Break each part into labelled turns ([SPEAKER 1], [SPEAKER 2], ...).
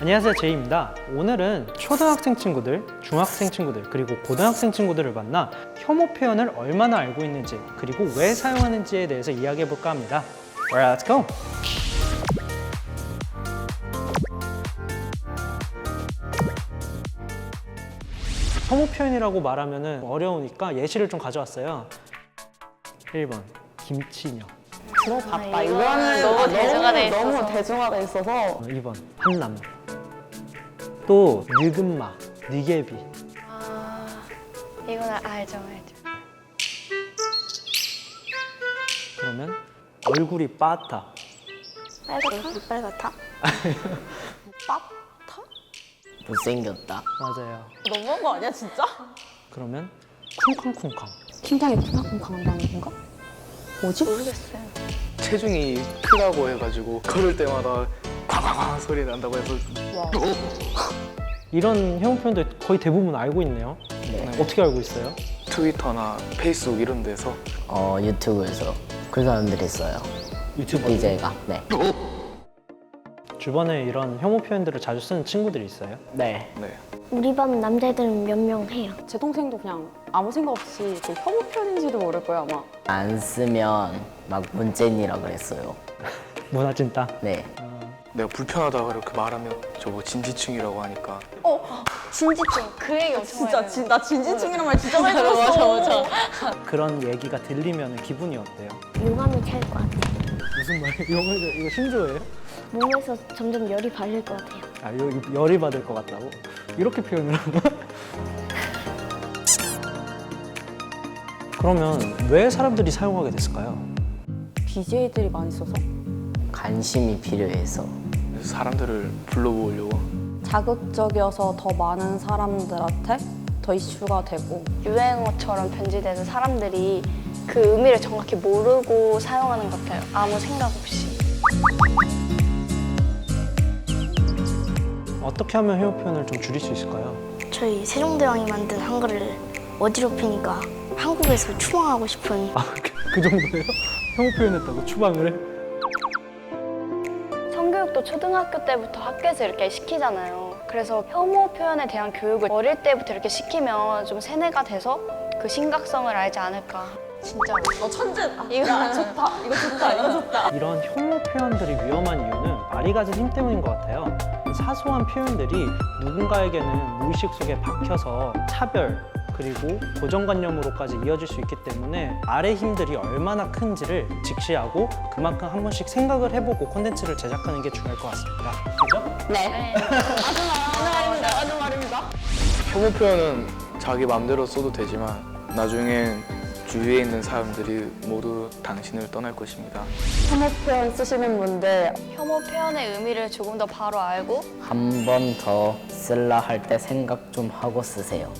[SPEAKER 1] 안녕하세요 제이입니다 오늘은 초등학생 친구들, 중학생 친구들 그리고 고등학생 친구들을 만나 혐오 표현을 얼마나 알고 있는지 그리고 왜 사용하는지에 대해서 이야기해 볼까 합니다 Alright, let's go! 혐오 표현이라고 말하면 어려우니까 예시를 좀 가져왔어요 1번 김치녀
[SPEAKER 2] 들어봤다.
[SPEAKER 3] 아, 이거는 너무 대중화돼 있어서.
[SPEAKER 2] 너무 대중화돼 있어서
[SPEAKER 1] 어, 2번 한남 또 늙은마 니개비
[SPEAKER 3] 아, 이거는 알죠, 알죠.
[SPEAKER 1] 그러면 얼굴이 빠타
[SPEAKER 3] 빨갛다? 빨갛다?
[SPEAKER 4] 못생겼다.
[SPEAKER 1] 맞아요
[SPEAKER 2] 너무한 거 아니야 진짜?
[SPEAKER 1] 그러면 쿵쾅쿵쾅
[SPEAKER 2] 심장이 쿵쾅쿵쾅 한다는 건가? 뭐지?
[SPEAKER 3] 모르겠어요.
[SPEAKER 5] 체중이 크다고 해가지고 걸을 때마다 쾅쾅쾅 소리 난다고 해서
[SPEAKER 2] 와.
[SPEAKER 1] 이런 혐오 표현도 거의 대부분 알고 있네요
[SPEAKER 4] 네.
[SPEAKER 1] 어떻게 알고 있어요?
[SPEAKER 5] 트위터나 페이스북 이런 데서
[SPEAKER 4] 어 유튜브에서 그 사람들이 써요.
[SPEAKER 1] 유튜브
[SPEAKER 4] DJ가. 네.
[SPEAKER 1] 주변에 이런 혐오 표현들을 자주 쓰는 친구들이 있어요?
[SPEAKER 4] 네.
[SPEAKER 5] 네.
[SPEAKER 6] 우리 반 남자애들은 몇 명 해요.
[SPEAKER 2] 제 동생도 그냥 아무 생각 없이 그 혐오 표현인지도 모를 거야 아마.
[SPEAKER 4] 안 쓰면 막 문재인이라 그랬어요.
[SPEAKER 1] 문화찐따
[SPEAKER 4] 네.
[SPEAKER 5] 내가 불편하다 그렇게 말하면 저뭐 진지충이라고 하니까
[SPEAKER 3] 진지충. 그 얘기 엄청
[SPEAKER 2] 진짜 진, 나 진지충이란 말 진짜 많이 들었어.
[SPEAKER 1] 그런 얘기가 들리면 기분이 어때요?
[SPEAKER 6] 용암이 찰 것 같아요.
[SPEAKER 1] 무슨 말이에요? 이거, 이거 신조예요?
[SPEAKER 6] 몸에서 점점 열이 받을 것 같아요.
[SPEAKER 1] 아, 요- 열이 받을 것 같다고? 이렇게 표현을 하나? 그러면 왜 사람들이 사용하게 됐을까요?
[SPEAKER 2] BJ들이 많이 써서
[SPEAKER 4] 관심이
[SPEAKER 5] 필요해서. 사람들을 불러모으려고
[SPEAKER 2] 자극적이어서 더 많은 사람들한테 더 이슈가 되고
[SPEAKER 3] 유행어처럼 변질돼서 사람들이 그 의미를 정확히 모르고 사용하는 것 같아요. 아무 생각 없이.
[SPEAKER 1] 어떻게 하면 혐오 표현을 좀 줄일 수 있을까요?
[SPEAKER 6] 저희 세종대왕이 만든 한글을 어지럽히니까 한국에서 추방하고 싶은
[SPEAKER 1] 아, 그, 그 정도예요? 혐오 표현했다고 추방을 해?
[SPEAKER 3] 성교육도 초등학교 때부터 학교에서 이렇게 시키잖아요. 그래서 혐오 표현에 대한 교육을 어릴 때부터 이렇게 시키면 좀 세뇌가 돼서 그 심각성을 알지 않을까. 진짜.
[SPEAKER 2] 너 천재.
[SPEAKER 3] 이거
[SPEAKER 2] 좋다. 이거 좋다. 이거 좋다.
[SPEAKER 1] 이런 혐오 표현들이 위험한 이유는 말이 가진 힘 때문인 것 같아요. 사소한 표현들이 누군가에게는 무의식 속에 박혀서 차별 그리고 고정관념으로까지 이어질 수 있기 때문에 말의 힘들이 얼마나 큰지를 직시하고 그만큼 한 번씩 생각을 해보고 콘텐츠를 제작하는 게 중요할 것 같습니다. 그죠?
[SPEAKER 3] 네.
[SPEAKER 5] 혐오 표현은 자기 마음대로 써도 되지만 나중엔 주위에 있는 사람들이 모두 당신을 떠날 것입니다.
[SPEAKER 2] 혐오 표현 쓰시는 분들
[SPEAKER 3] 혐오 표현의 의미를 조금 더 바로 알고
[SPEAKER 4] 한 번 더 쓸라 할 때 생각 좀 하고 쓰세요.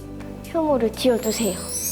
[SPEAKER 6] 혐오를 지어주세요.